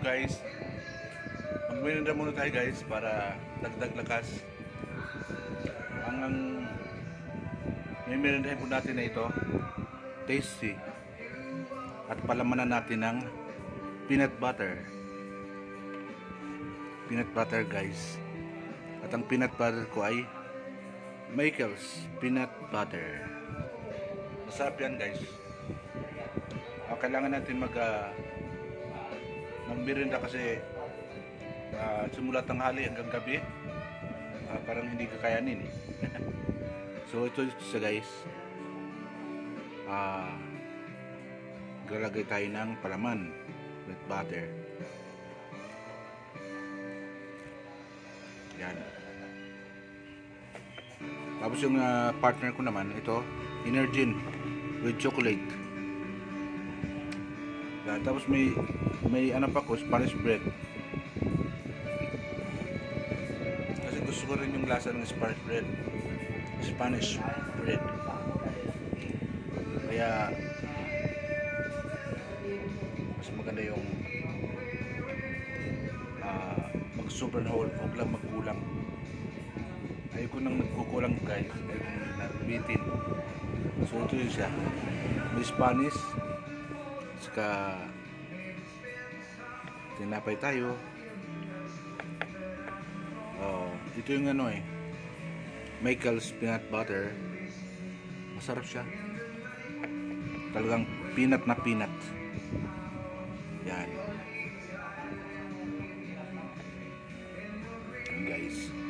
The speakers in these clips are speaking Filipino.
guys. Magmirinda muna tayo guys para dagdag lakas. Ang ang may merindahin po natin na ito, tasty. At palamanan natin ng peanut butter. Peanut butter guys. At ang peanut butter ko ay Michael's Peanut Butter. Masarap yan guys. Ah, kailangan natin mag uh, magbirinda kasi ah, simula tanghali hanggang gabi ah, parang hindi kakayanin eh. so ito sa guys. Ah galagay tayo ng palaman with butter. Yan. Tapos yung ah, partner ko naman ito Energin with chocolate yan, tapos may may ano pa ko, Spanish bread. Kasi gusto ko rin yung lasa ng Spanish bread. Spanish bread. Kaya mas maganda yung ah mag sobrang whole, huwag lang magkulang. Ayoko nang nagkukulang guys, ayoko nang nabitin. So ito yun siya. May Spanish, saka tinapay tayo. Oh, ito yung ano eh. Michael's peanut butter. Masarap siya. Talagang peanut na peanut. Yan yan. Guys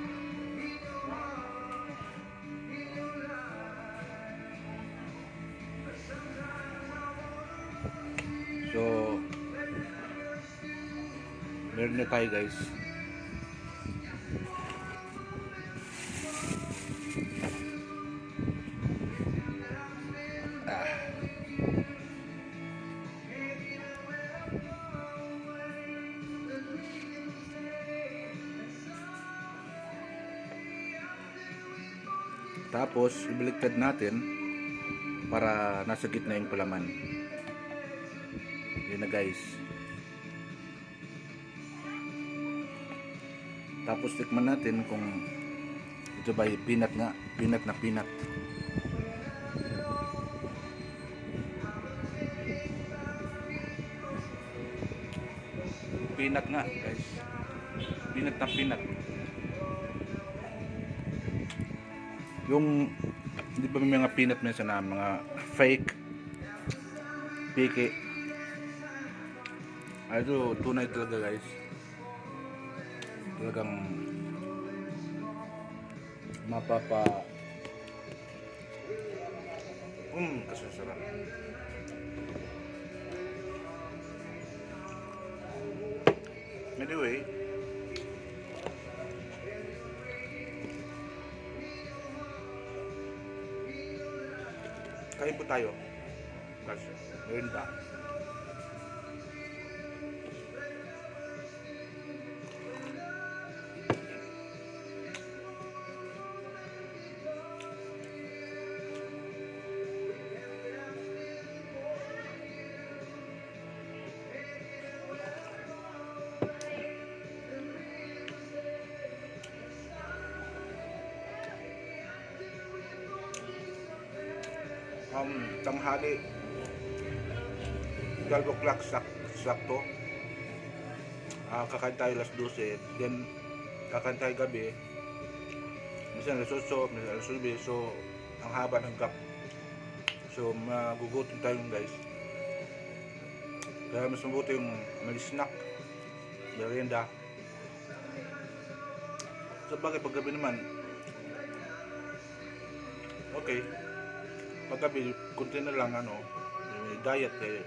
meron na tayo guys. Ah. Tapos, ibaliktad natin para nasa gitna yung palaman. Yun na guys. Tapos tikman natin kung ito ba peanut nga, peanut na peanut. Peanut nga guys. Peanut na peanut. Yung hindi ba may mga peanut minsan na mga fake piki Ah, ito tunay talaga guys talagang mapapa um kasasarap anyway. Kain po tayo. Kasi meron um, tanghali. 12 o'clock sak sakto. Uh, kakain tayo alas 12 then kakain tayo gabi. Minsan alas 8 minsan alas 9 so ang haba ng gap. So magugutom tayo guys. Kaya mas mabuti yung may merienda. Sa bagay paggabi naman? Okay paggabi, kunti na lang ano, may diet eh.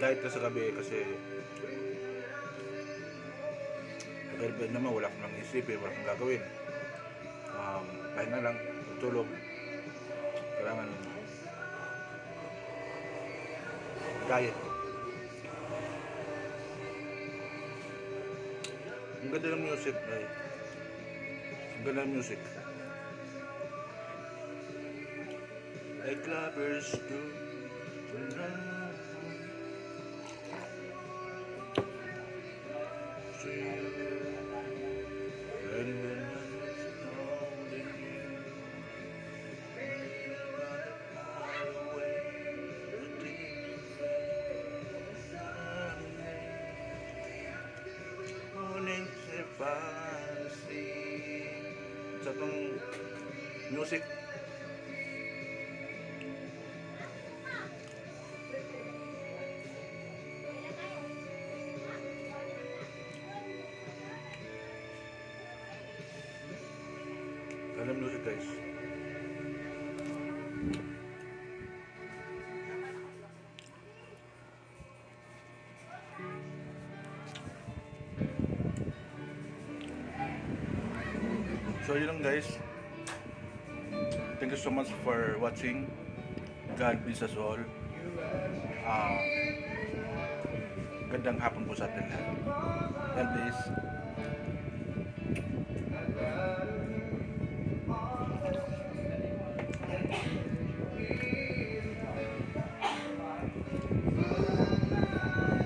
Diet na sa gabi kasi paggabi naman wala kang isipin, wala kang gagawin. Um, pahinga lang, tulog. Kailangan diet. Ang ganda ng music, eh. Ang ganda ng music. like lovers do to love. So you, and when I'm holding you, you are far away, the deep sunlight, morning fantasy. Sa pang music Alam music guys. So yun lang guys. Thank you so much for watching. God bless us all. Ah, gandang hapon po sa atin lahat. God bless.